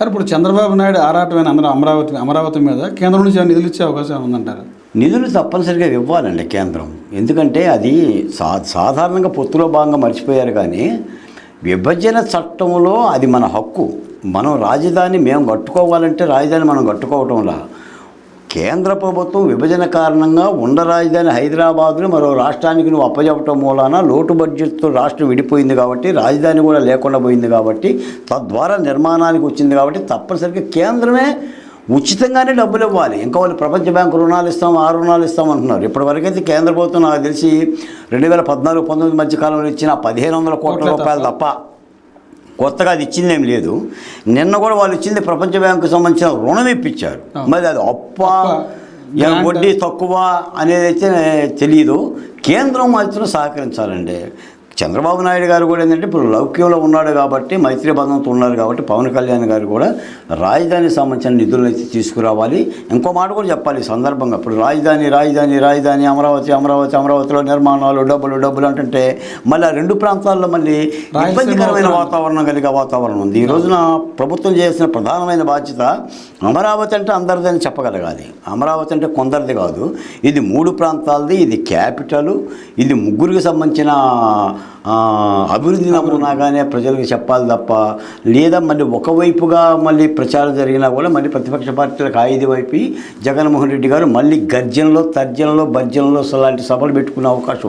Sir ఇప్పుడు చంద్రబాబు నాయుడు ఆరాటమైన అందరూ అమరావతి అమరావతి మీద కేంద్రం నుంచి నిధులు ఇచ్చే అవకాశం ఉందంటారు నిధులు తప్పనిసరిగా ఇవ్వాలండి కేంద్రం. ఎందుకంటే అది సా సాధారణంగా పొత్తులో భాగంగా మర్చిపోయారు కానీ విభజన చట్టంలో అది మన హక్కు. మనం రాజధాని మేము కట్టుకోవాలంటే రాజధాని మనం కట్టుకోవటంలా. కేంద్ర ప్రభుత్వం విభజన కారణంగా ఉండ రాజధాని హైదరాబాద్ను మరో రాష్ట్రానికి నువ్వు అప్పచెప్పటం మూలాన లోటు బడ్జెట్తో రాష్ట్రం విడిపోయింది కాబట్టి రాజధాని కూడా లేకుండా పోయింది కాబట్టి తద్వారా నిర్మాణానికి వచ్చింది కాబట్టి తప్పనిసరిగా కేంద్రమే ఉచితంగానే డబ్బులు ఇవ్వాలి. ఇంకా వాళ్ళు ప్రపంచ బ్యాంకు రుణాలు ఇస్తాం ఆ రుణాలు ఇస్తాం అంటున్నారు. ఇప్పటివరకైతే కేంద్ర ప్రభుత్వం నాకు తెలిసి రెండు వేల పద్నాలుగు పంతొమ్మిది మధ్య కాలంలో ఇచ్చిన పదిహేను వందల కోట్ల రూపాయలు తప్ప. కొత్తగా అది ఇచ్చిందేం లేదు. నిన్న కూడా వాళ్ళు ఇచ్చింది ప్రపంచ బ్యాంకు సంబంధించిన రుణం ఇప్పించారు. మరి అది అప్ప ఏ. వడ్డీ తక్కువ అనేది అయితే తెలియదు. కేంద్రం మాత్రం సహకరించాలండి. చంద్రబాబు నాయుడు గారు కూడా ఏంటంటే ఇప్పుడు లౌక్యంలో ఉన్నాడు కాబట్టి మైత్రి బంధంతో ఉన్నారు కాబట్టి పవన్ కళ్యాణ్ గారు కూడా రాజధానికి సంబంధించిన నిధులను అయితే తీసుకురావాలి. ఇంకో మాట కూడా చెప్పాలి సందర్భంగా. ఇప్పుడు రాజధాని రాజధాని రాజధాని అమరావతి అమరావతి అమరావతిలో నిర్మాణాలు డబ్బులు డబ్బులు అంటుంటే మళ్ళీ ఆ రెండు ప్రాంతాల్లో మళ్ళీ ఇబ్బందికరమైన. వాతావరణం. కలిగే వాతావరణం ఉంది. ఈ రోజున ప్రభుత్వం చేసిన ప్రధానమైన బాధ్యత అమరావతి అంటే అందరిదని చెప్పగలగాలి. అమరావతి అంటే కొందరిది కాదు. ఇది మూడు ప్రాంతాలది ఇది క్యాపిటల్ ఇది ముగ్గురికి సంబంధించిన అభివృద్ధి నమూనాగానే ప్రజలకు చెప్పాలి తప్ప లేదా మళ్ళీ ఒకవైపుగా మళ్ళీ ప్రచారం జరిగినా కూడా మళ్ళీ ప్రతిపక్ష పార్టీలకు ఆయుధ వైపు జగన్మోహన్ రెడ్డి గారు మళ్ళీ గర్జనలో తర్జనలో భర్జనలో అలాంటి సభలు పెట్టుకునే అవకాశం